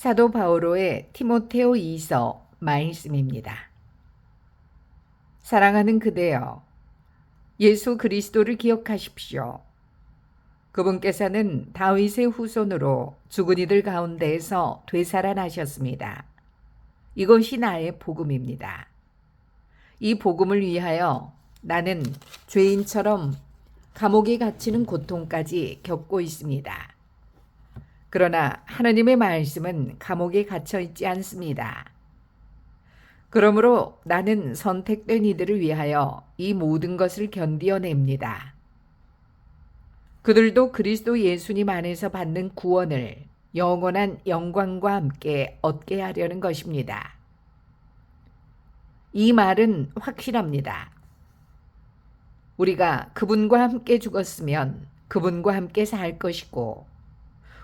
사도 바오로의 티모테오 2서 말씀입니다. 사랑하는 그대여, 예수 그리스도를 기억하십시오. 그분께서는 다윗의 후손으로 죽은 이들 가운데에서 되살아나셨습니다. 이것이 나의 복음입니다. 이 복음을 위하여 나는 죄인처럼 감옥에 갇히는 고통까지 겪고 있습니다. 그러나 하나님의 말씀은 감옥에 갇혀 있지 않습니다. 그러므로 나는 선택된 이들을 위하여 이 모든 것을 견디어냅니다. 그들도 그리스도 예수님 안에서 받는 구원을 영원한 영광과 함께 얻게 하려는 것입니다. 이 말은 확실합니다. 우리가 그분과 함께 죽었으면 그분과 함께 살 것이고,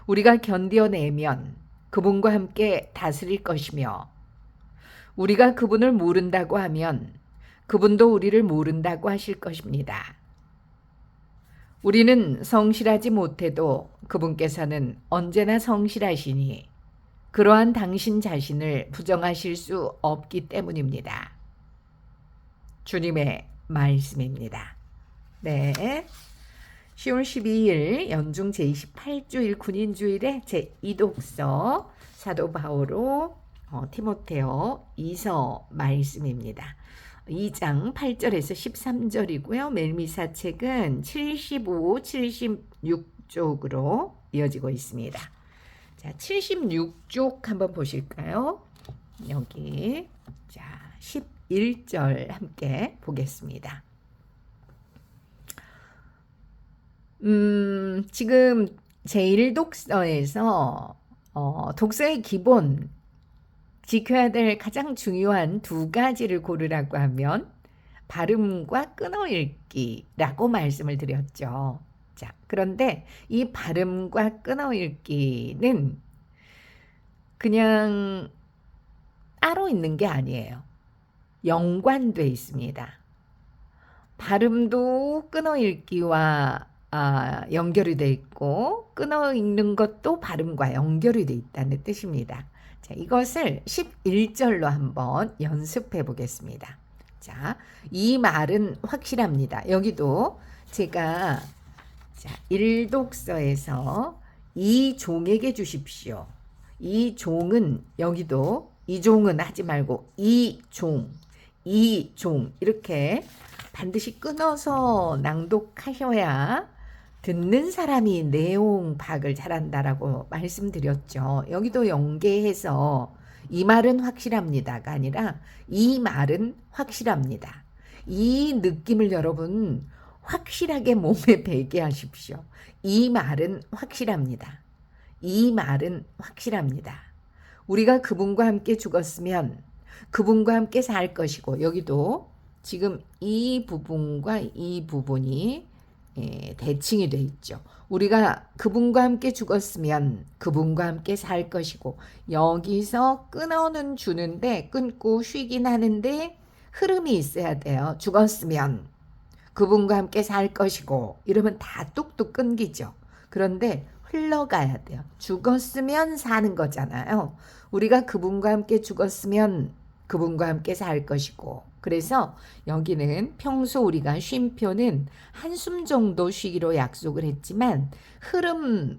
우리가 견뎌내면 그분과 함께 다스릴 것이며, 우리가 그분을 모른다고 하면 그분도 우리를 모른다고 하실 것입니다. 우리는 성실하지 못해도 그분께서는 언제나 성실하시니 그러한 당신 자신을 부정하실 수 없기 때문입니다. 주님의 말씀입니다. 네. 10월 12일 연중 제28주일 군인주일에 제2독서 사도 바오로 어, 티모테오 2서 말씀입니다. 2장 8절에서 13절이고요. 멜미사 책은 75, 76쪽으로 이어지고 있습니다. 자, 76쪽 한번 보실까요? 여기 자, 11절 함께 보겠습니다. 음, 지금 제1독서에서 어, 독서의 기본 지켜야 될 가장 중요한 두 가지를 고르라고 하면 발음과 끊어 읽기라고 말씀을 드렸죠. 자, 그런데 이 발음과 끊어 읽기는 그냥 따로 있는 게 아니에요. 연관돼 있습니다. 발음도 끊어 읽기와 아, 연결이 돼 있고 끊어 읽는 것도 발음과 연결이 돼 있다는 뜻입니다. 자, 이것을 11절로 한번 연습해 보겠습니다. 자, 이 말은 확실합니다. 여기도 제가 자, 일독서에서 이 종에게 주십시오. 이 종은 여기도 이 종은 하지 말고 이 종, 이 종 이렇게 반드시 끊어서 낭독하셔야 듣는 사람이 내용 파악을 잘한다라고 말씀드렸죠. 여기도 연계해서 이 말은 확실합니다가 아니라 이 말은 확실합니다. 이 느낌을 여러분 확실하게 몸에 배게 하십시오. 이 말은 확실합니다. 이 말은 확실합니다. 우리가 그분과 함께 죽었으면 그분과 함께 살 것이고 여기도 지금 이 부분과 이 부분이 예, 대칭이 돼 있죠. 우리가 그분과 함께 죽었으면 그분과 함께 살 것이고 여기서 끊어는 주는데 끊고 쉬긴 하는데 흐름이 있어야 돼요. 죽었으면 그분과 함께 살 것이고 이러면 다 뚝뚝 끊기죠. 그런데 흘러가야 돼요. 죽었으면 사는 거잖아요. 우리가 그분과 함께 죽었으면 그분과 함께 살 것이고 그래서 여기는 평소 우리가 쉼표는 한숨 정도 쉬기로 약속을 했지만 흐름을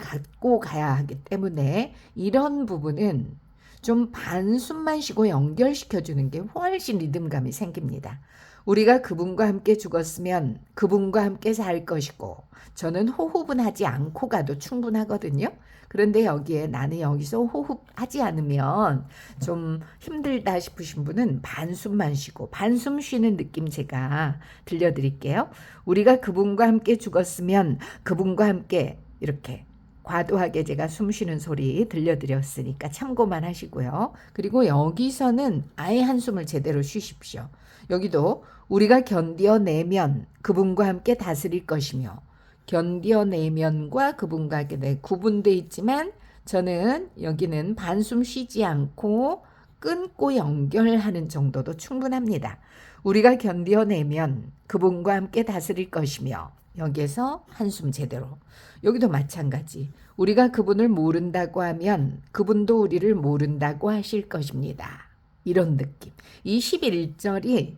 갖고 가야 하기 때문에 이런 부분은 좀 반숨만 쉬고 연결시켜 주는 게 훨씬 리듬감이 생깁니다. 우리가 그분과 함께 죽었으면 그분과 함께 살 것이고 저는 호흡은 하지 않고 가도 충분하거든요. 그런데 여기에 나는 여기서 호흡하지 않으면 좀 힘들다 싶으신 분은 반숨만 쉬고 반숨 쉬는 느낌 제가 들려드릴게요. 우리가 그분과 함께 죽었으면 그분과 함께 이렇게 과도하게 제가 숨 쉬는 소리 들려드렸으니까 참고만 하시고요. 그리고 여기서는 아예 한숨을 제대로 쉬십시오. 여기도 우리가 견디어내면 그분과 함께 다스릴 것이며 견디어내면과 그분과 함께 구분돼 있지만 저는 여기는 반숨 쉬지 않고 끊고 연결하는 정도도 충분합니다. 우리가 견디어내면 그분과 함께 다스릴 것이며 여기에서 한숨 제대로. 여기도 마찬가지. 우리가 그분을 모른다고 하면 그분도 우리를 모른다고 하실 것입니다. 이런 느낌. 이 11절이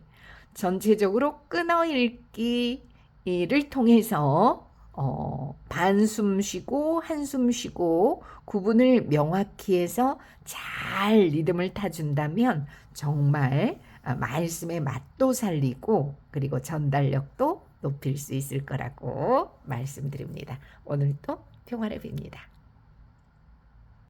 전체적으로 끊어 읽기를 통해서 어, 반숨 쉬고 한숨 쉬고 구분을 명확히 해서 잘 리듬을 타준다면 정말 아, 말씀의 맛도 살리고 그리고 전달력도 높일 수 있을 거라고 말씀드립니다. 오늘도 평화를 빕니다.